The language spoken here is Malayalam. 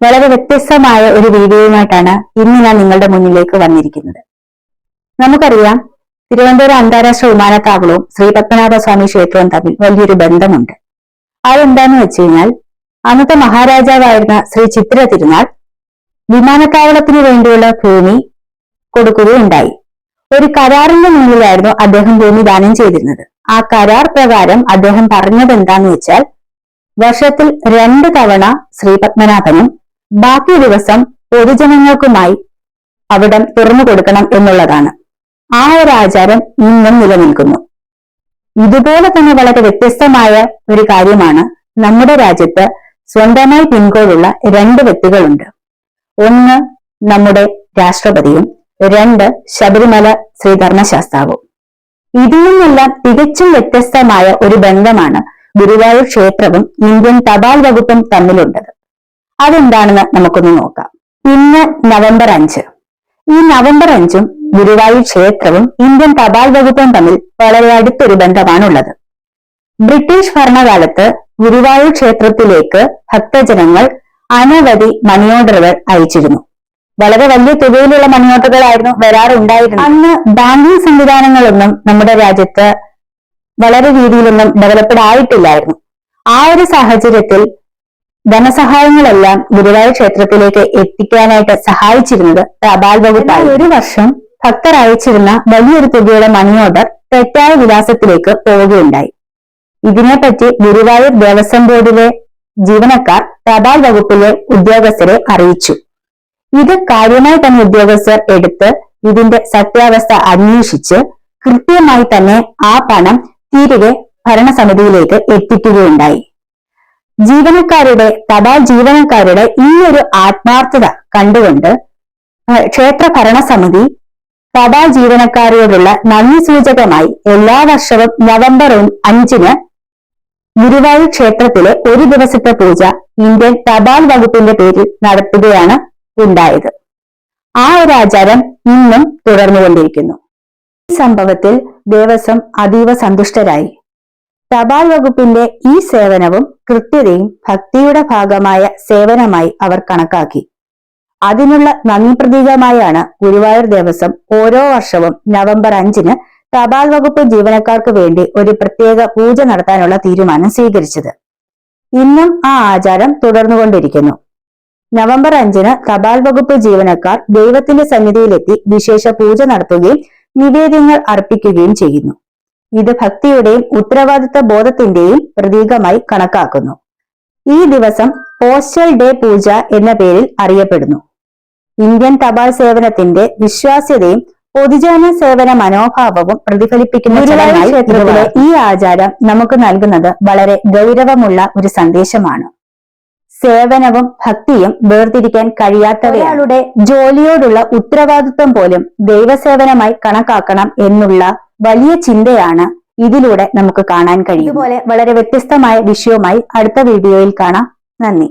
വളരെ വ്യത്യസ്തമായ ഒരു വീഡിയോയുമായിട്ടാണ് ഇന്ന് ഞാൻ നിങ്ങളുടെ മുന്നിലേക്ക് വന്നിരിക്കുന്നത്. നമുക്കറിയാം തിരുവനന്തപുരം അന്താരാഷ്ട്ര വിമാനത്താവളവും ശ്രീ പത്മനാഭ സ്വാമി ക്ഷേത്രവും തമ്മിൽ വലിയൊരു ബന്ധമുണ്ട്. അതെന്താന്ന് വെച്ച് കഴിഞ്ഞാൽ അന്നത്തെ മഹാരാജാവായിരുന്ന ശ്രീ ചിത്ര തിരുനാൾ വിമാനത്താവളത്തിന് വേണ്ടിയുള്ള ഭൂമി കൊടുക്കുകയുണ്ടായി. ഒരു കരാറിന്റെ മുന്നിലായിരുന്നു അദ്ദേഹം ഭൂമി ദാനം ചെയ്തിരുന്നത്. ആ കരാർ പ്രകാരം അദ്ദേഹം പറഞ്ഞത് എന്താന്ന് വെച്ചാൽ വർഷത്തിൽ രണ്ട് തവണ ശ്രീ പത്മനാഭനും ബാക്കി ദിവസം പൊതുജനങ്ങൾക്കുമായി അവിടം തുറന്നു കൊടുക്കണം എന്നുള്ളതാണ്. ആ ഒരു ആചാരം ഇന്നും നിലനിൽക്കുന്നു. ഇതുപോലെ തന്നെ വളരെ വ്യത്യസ്തമായ ഒരു കാര്യമാണ് നമ്മുടെ രാജ്യത്ത് സ്വന്തമായി പിൻകോഡുള്ള രണ്ട് വ്യക്തികളുണ്ട്. ഒന്ന് നമ്മുടെ രാഷ്ട്രപതിയും രണ്ട് ശബരിമല ശ്രീധർമ്മശാസ്താവും ഇതിൽ നിന്നെല്ലാം തികച്ചും വ്യത്യസ്തമായ ഒരു ബന്ധമാണ് ഗുരുവായൂർ ക്ഷേത്രവും ഇന്ത്യൻ തപാൽ വകുപ്പും തമ്മിലുള്ളത്. അതെന്താണെന്ന് നമുക്കൊന്ന് നോക്കാം. ഇന്ന് നവംബർ അഞ്ച്. ഈ നവംബർ അഞ്ചും ഗുരുവായൂർ ക്ഷേത്രവും ഇന്ത്യൻ തപാൽ വകുപ്പും തമ്മിൽ വളരെ അടുത്തൊരു ബന്ധമാണുള്ളത്. ബ്രിട്ടീഷ് ഭരണകാലത്ത് ഗുരുവായൂർ ക്ഷേത്രത്തിലേക്ക് ഭക്തജനങ്ങൾ അനവധി മണി ഓർഡറുകൾ അയച്ചിരുന്നു. വളരെ വലിയ തുകയിലുള്ള മണി ഓർഡറുകളായിരുന്നു വരാറുണ്ടായിരുന്നത്. അന്ന് ബാങ്കിങ് സംവിധാനങ്ങളൊന്നും നമ്മുടെ രാജ്യത്ത് വളരെ രീതിയിലൊന്നും ഡെവലപ്ഡ് ആയിട്ടില്ലായിരുന്നു. ആ ഒരു സാഹചര്യത്തിൽ ധനസഹായങ്ങളെല്ലാം ഗുരുവായൂർ ക്ഷേത്രത്തിലേക്ക് എത്തിക്കാനായിട്ട് സഹായിച്ചിരുന്നത് തപാൽ വകുപ്പായി. ഒരു വർഷം ഭക്തർ അയച്ചിരുന്ന വലിയൊരു തുകയുടെ മണി ഓർഡർ തെറ്റായ വിലാസത്തിലേക്ക് പോവുകയുണ്ടായി. ഇതിനെപ്പറ്റി ഗുരുവായൂർ ദേവസ്വം ബോർഡിലെ ജീവനക്കാർ തപാൽ വകുപ്പിലെ ഉദ്യോഗസ്ഥരെ അറിയിച്ചു. ഇത് കാര്യമായി തന്നെ ഉദ്യോഗസ്ഥർ എടുത്ത് ഇതിന്റെ സത്യാവസ്ഥ അന്വേഷിച്ച് കൃത്യമായി തന്നെ ആ പണം തിരികെ ഭരണസമിതിയിലേക്ക് എത്തിക്കുകയുണ്ടായി. ജീവനക്കാരുടെ തപാൽ ജീവനക്കാരുടെ ഈ ഒരു ആത്മാർത്ഥത കണ്ടുകൊണ്ട് ക്ഷേത്ര ഭരണസമിതി തപാൽ ജീവനക്കാരോടുള്ള നന്ദി സൂചകമായി എല്ലാ വർഷവും നവംബർ അഞ്ചിന് ഗുരുവായൂർ ക്ഷേത്രത്തിലെ ഒരു ദിവസത്തെ പൂജ ഇന്ത്യൻ തപാൽ വകുപ്പിന്റെ പേരിൽ നടത്തുകയാണ് ഉണ്ടായത്. ആ ഒരു ആചാരം ഇന്നും തുടർന്നുകൊണ്ടിരിക്കുന്നു. ഈ സംഭവത്തിൽ ദേവസ്വം അതീവ സന്തുഷ്ടരായി. തപാൽ വകുപ്പിന്റെ ഈ സേവനവും കൃത്യതയും ഭക്തിയുടെ ഭാഗമായ സേവനമായി അവർ കണക്കാക്കി. അതിനുള്ള നന്ദി പ്രതീകമായാണ് ഗുരുവായൂർ ദേവസ്വം ഓരോ വർഷവും നവംബർ അഞ്ചിന് തപാൽ വകുപ്പ് ജീവനക്കാർക്ക് വേണ്ടി ഒരു പ്രത്യേക പൂജ നടത്താനുള്ള തീരുമാനം സ്വീകരിച്ചത്. ഇന്നും ആ ആചാരം തുടർന്നുകൊണ്ടിരിക്കുന്നു. നവംബർ അഞ്ചിന് തപാൽ വകുപ്പ് ജീവനക്കാർ ദൈവത്തിന്റെ സന്നിധിയിലെത്തി വിശേഷ പൂജ നടത്തുകയും നിവേദ്യങ്ങൾ അർപ്പിക്കുകയും ചെയ്യുന്നു. ഇത് ഭക്തിയുടെയും ഉത്തരവാദിത്ത ബോധത്തിന്റെയും പ്രതീകമായി കണക്കാക്കുന്നു. ഈ ദിവസം പോസ്റ്റൽ ഡേ പൂജ എന്ന പേരിൽ അറിയപ്പെടുന്നു. ഇന്ത്യൻ തപാൽ സേവനത്തിന്റെ വിശ്വാസ്യതയും പൊതുജന സേവന മനോഭാവവും പ്രതിഫലിപ്പിക്കുന്ന ക്ഷേത്രത്തിലെ ഈ ആചാരം നമുക്ക് നൽകുന്നത് വളരെ ഗൗരവമുള്ള ഒരു സന്ദേശമാണ്. സേവനവും ഭക്തിയും വേർതിരിക്കാൻ കഴിയാത്തവയാളുടെ ജോലിയോടുള്ള ഉത്തരവാദിത്വം പോലും ദൈവസേവനമായി കണക്കാക്കണം എന്നുള്ള വലിയ ചിന്തയാണ് ഇതിലൂടെ നമുക്ക് കാണാൻ കഴിയും ഇതുപോലെ വളരെ വ്യത്യസ്തമായ വിഷയവുമായി അടുത്ത വീഡിയോയിൽ കാണാം. നന്ദി.